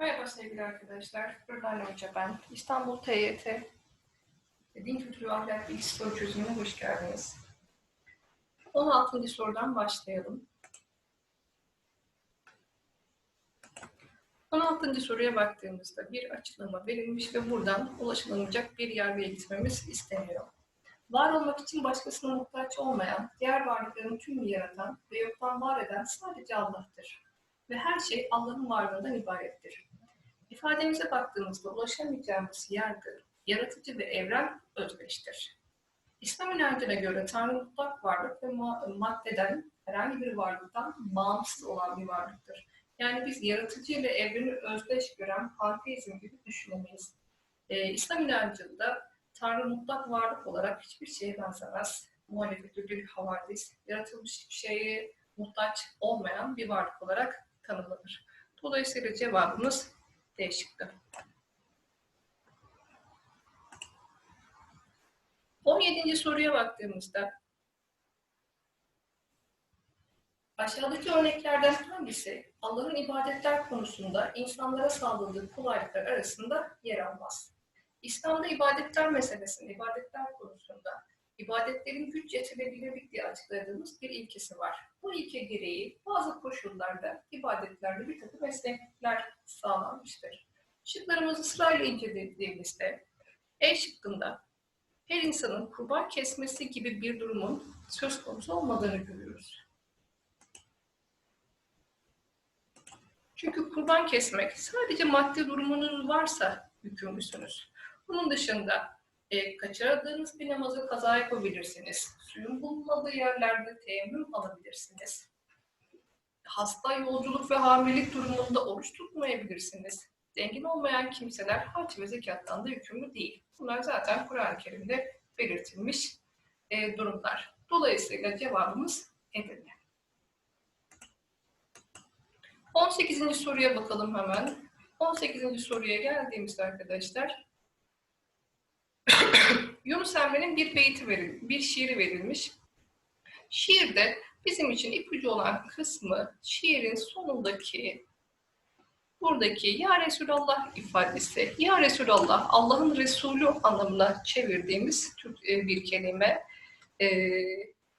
Merhaba sevgili arkadaşlar. Buradan Hoca ben. İstanbul TYT Din Kültürü Ahlak Bilgisi Soru Çözümüne hoş geldiniz. 16. sorudan başlayalım. 16. soruya baktığımızda bir açıklama verilmiş ve buradan ulaşılamayacak bir yargıya gitmemiz isteniyor. Var olmak için başkasına muhtaç olmayan, diğer varlıkların tümünü yaratan ve yoktan var eden sadece Allah'tır. Ve her şey Allah'ın varlığından ibarettir. İfademize baktığımızda ulaşamayacağımız yargı, yaratıcı ve evren özdeştir. İslam inancına göre Tanrı mutlak varlık ve ma- maddeden, herhangi bir varlıktan bağımsız olan bir varlıktır. Yani biz yaratıcı ile evreni özdeş gören panteizm gibi düşünemeyiz. Ee, İslam inancında Tanrı mutlak varlık olarak hiçbir şeye benzemez. Muhalefetü bir havadis, yaratılmış hiçbir şeye muhtaç olmayan bir varlık olarak tanımlanır. Dolayısıyla cevabımız D şıkkı. 17. soruya baktığımızda aşağıdaki örneklerden hangisi Allah'ın ibadetler konusunda insanlara sağladığı kolaylıklar arasında yer almaz? İslam'da ibadetler meselesinde, ibadetler konusunda ibadetlerin güç yetirebilirlik diye açıkladığımız bir ilkesi var. Bu ilke gereği bazı koşullarda ibadetlerde bir takım esneklikler sağlanmıştır. Şıklarımızı sırayla incelediğimizde E şıkkında her insanın kurban kesmesi gibi bir durumun söz konusu olmadığını görüyoruz. Çünkü kurban kesmek sadece maddi durumunuz varsa yükümlüsünüz. Bunun dışında e, kaçırdığınız bir namazı kaza yapabilirsiniz. Suyun bulunmadığı yerlerde teyemmüm alabilirsiniz. Hasta, yolculuk ve hamilelik durumunda oruç tutmayabilirsiniz. Zengin olmayan kimseler hac ve zekattan da yükümlü değil. Bunlar zaten Kur'an-ı Kerim'de belirtilmiş e, durumlar. Dolayısıyla cevabımız Edirne. 18. soruya bakalım hemen. 18. soruya geldiğimizde arkadaşlar Yunus Emre'nin bir beyti verilmiş, bir şiiri verilmiş. Şiirde bizim için ipucu olan kısmı şiirin sonundaki buradaki Ya Resulallah ifadesi. Ya Resulallah Allah'ın Resulü anlamına çevirdiğimiz e, bir kelime. Ee,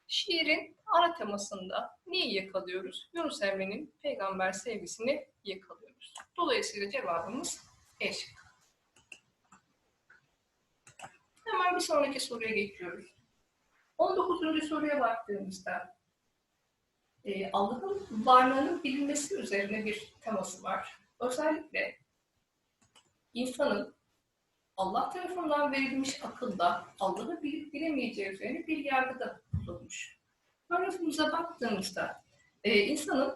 şiirin ana temasında neyi yakalıyoruz? Yunus Emre'nin peygamber sevgisini yakalıyoruz. Dolayısıyla cevabımız E şıkkı. Hemen bir sonraki soruya geçiyoruz. 19. soruya baktığımızda e, Allah'ın varlığının bilinmesi üzerine bir teması var. Özellikle insanın Allah tarafından verilmiş akılda Allah'ı bilip bilemeyeceği üzerine bir yargıda bulunmuş. Paragrafımıza baktığımızda e, insanın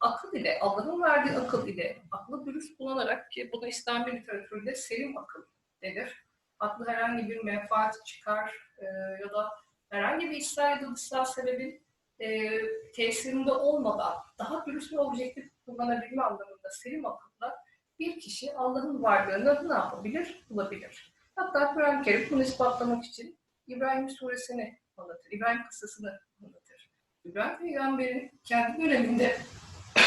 akıl ile, Allah'ın verdiği akıl ile aklı dürüst kullanarak ki bu da İslami literatürde selim akıl denir aklı herhangi bir menfaat çıkar e, ya da herhangi bir içsel ya da dışsal sebebin e, tesirinde olmadan daha dürüst ve objektif kullanabilme anlamında selim akılla bir kişi Allah'ın varlığını ne yapabilir? Bulabilir. Hatta Kur'an-ı Kerim bunu ispatlamak için İbrahim suresini anlatır, İbrahim kıssasını anlatır. İbrahim peygamberin kendi döneminde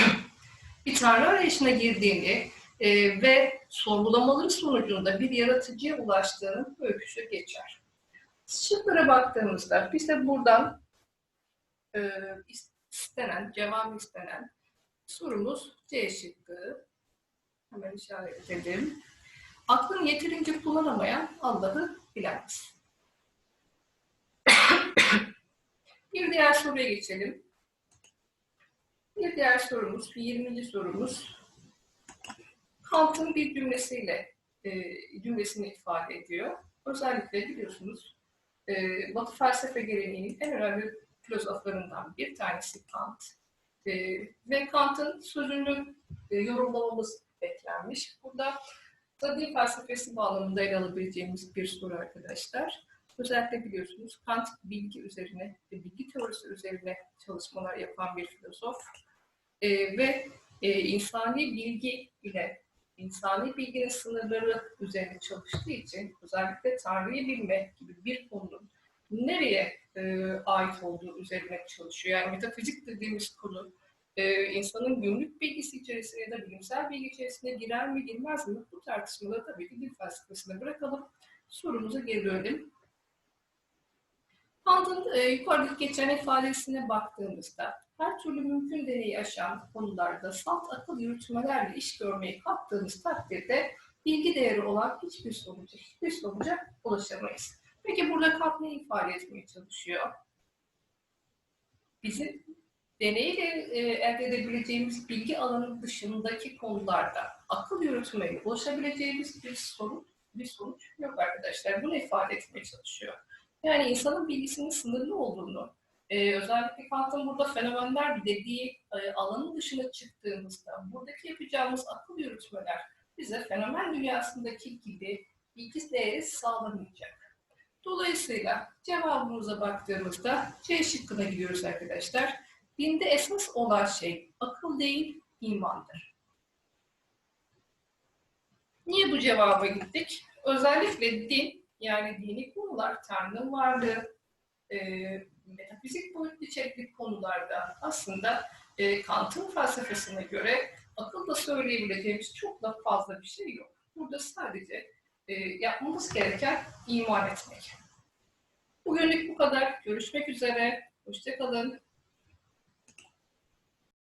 bir tanrı arayışına girdiğini, e, ve sorgulamaları sonucunda bir yaratıcıya ulaştığının öyküsü geçer. Şıklara baktığımızda bize buradan e, istenen, cevap istenen sorumuz C şıkkı. Hemen işaret edelim. Aklın yeterince kullanamayan Allah'ı bilemez. bir diğer soruya geçelim. Bir diğer sorumuz, 20. sorumuz. Kant'ın bir cümlesiyle e, cümlesini ifade ediyor. Özellikle biliyorsunuz e, Batı felsefe geleneğinin en önemli filozoflarından bir tanesi Kant. E, ve Kant'ın sözünü e, yorumlamamız beklenmiş. Burada da din felsefesi bağlamında ele alabileceğimiz bir soru arkadaşlar. Özellikle biliyorsunuz Kant bilgi üzerine ve bilgi teorisi üzerine çalışmalar yapan bir filozof. E, ve e, insani bilgi ile insani bilginin sınırları üzerine çalıştığı için özellikle Tanrı'yı bilme gibi bir konunun nereye e, ait olduğu üzerine çalışıyor. Yani metafizik dediğimiz konu e, insanın günlük bilgisi içerisine ya da bilimsel bilgi içerisine girer mi girmez mi? Bu tartışmaları tabii ki dil felsefesine bırakalım. Sorumuza geri dönelim. Kant'ın e, yukarıdaki geçen ifadesine baktığımızda her türlü mümkün deneyi aşan konularda salt akıl yürütmelerle iş görmeyi kalktığımız takdirde bilgi değeri olan hiçbir sonuca, hiçbir sonuca ulaşamayız. Peki burada Kant ne ifade etmeye çalışıyor? Bizim deneyle e, elde edebileceğimiz bilgi alanı dışındaki konularda akıl yürütmeye ulaşabileceğimiz bir sorun, bir sonuç yok arkadaşlar. Bunu ifade etmeye çalışıyor. Yani insanın bilgisinin sınırlı olduğunu, e, özellikle Kant'ın burada fenomenler dediği e, alanın dışına çıktığımızda buradaki yapacağımız akıl yürütmeler bize fenomen dünyasındaki gibi bilgi değeri sağlamayacak. Dolayısıyla cevabımıza baktığımızda C şıkkına gidiyoruz arkadaşlar. Dinde esas olan şey akıl değil, imandır. Niye bu cevaba gittik? Özellikle din, yani dini konular, Tanrı'nın varlığı, e, metafizik boyutlu içerikli konularda aslında e, Kant'ın felsefesine göre akılda söyleyebileceğimiz çok da fazla bir şey yok. Burada sadece e, yapmamız gereken iman etmek. Bugünlük bu kadar. Görüşmek üzere. Hoşçakalın.